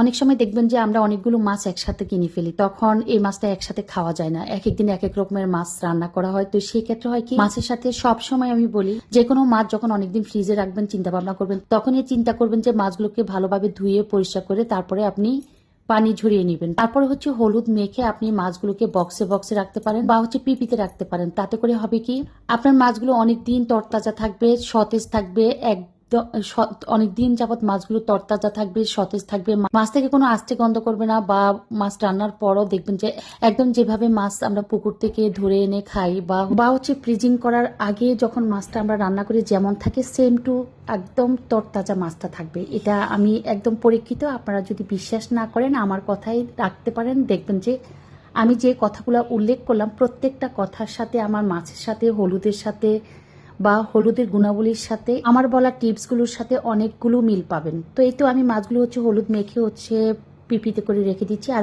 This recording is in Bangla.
অনেক সময় দেখবেন যে আমরা অনেকগুলো মাছ একসাথে কিনে ফেলি। তখন এই মাছটা একসাথে খাওয়া যায় না। এক একদিন এক এক রকমের মাছ রান্না করা হয়। তো সেই ক্ষেত্রে হয় কি, মাছের সাথে সব সময় আমি বলি যে কোনো মাছ যখন অনেকদিন ফ্রিজে রাখবেন চিন্তা ভাবনা করবেন, তখনই চিন্তা করবেন যে মাছগুলোকে ভালোভাবে ধুয়ে, পরিষ্কার করে তারপরে আপনি পানি ঝরিয়ে নেবেন। তারপরে হচ্ছে হলুদ মেখে আপনি মাছগুলোকে বক্সে বক্সে রাখতে পারেন বা হচ্ছে পিপিতে রাখতে পারেন। তাতে করে হবে কি, আপনার মাছগুলো অনেক দিন তরতাজা থাকবে, সতেজ থাকবে একদম অনেক দিন যাবত মাছগুলো তরতাজা থাকবে, সতেজ থাকবে। মাছ থেকে কোনো আস্তে গন্ধ করবে না বা মাছ রান্নার পরও দেখবেন যে একদম যেভাবে মাছ আমরা পুকুর থেকে ধরে এনে খাই বা বা হচ্ছে ফ্রিজিং করার আগে যখন মাছটা আমরা রান্না করি যেমন থাকে সেম টু একদম তরতাজা মাছটা থাকবে। এটা আমি একদম পরীক্ষিত, আপনারা যদি বিশ্বাস না করেন, আমার কথাই রাখতে পারেন। দেখবেন যে আমি যে কথাগুলো উল্লেখ করলাম, প্রত্যেকটা কথার সাথে, আমার মাছের সাথে, হলুদের সাথে বা হলুদের গুণাবলীর সাথে আমার বলা টিপসগুলোর সাথে অনেকগুলো মিল পাবেন। তো এই তো আমি মাছগুলো হচ্ছে হলুদ মেখে হচ্ছে পিপিতে করে রেখে দিচ্ছি আর